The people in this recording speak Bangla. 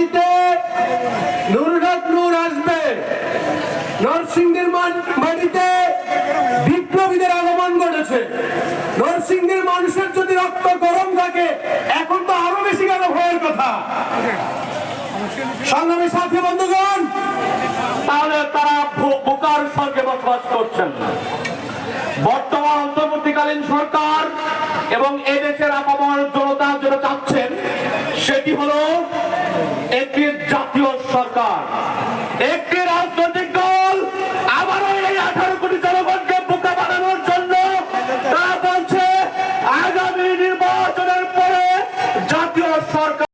মাটিতে নুরঘাট নূর আসবে। নরসিংদীর মা- মাটিতে বিপ্লবীদের আগমন ঘটেছে। নরসিংদীর মানুষের যদি রক্ত গরম থাকে, এখন তো আরও বেশি গেল ভয়ের কথা। সংগ্রামী সাথী বন্ধুগণ, তাহলে তারা বোকার স্বর্গে বসবাস করছেন। বর্তমান অন্তর্বর্তীকালীন সরকার এবং এদেশের আপামর জনতা যেটা চাচ্ছেন, সেটি হলো একটি জাতীয় সরকার একটি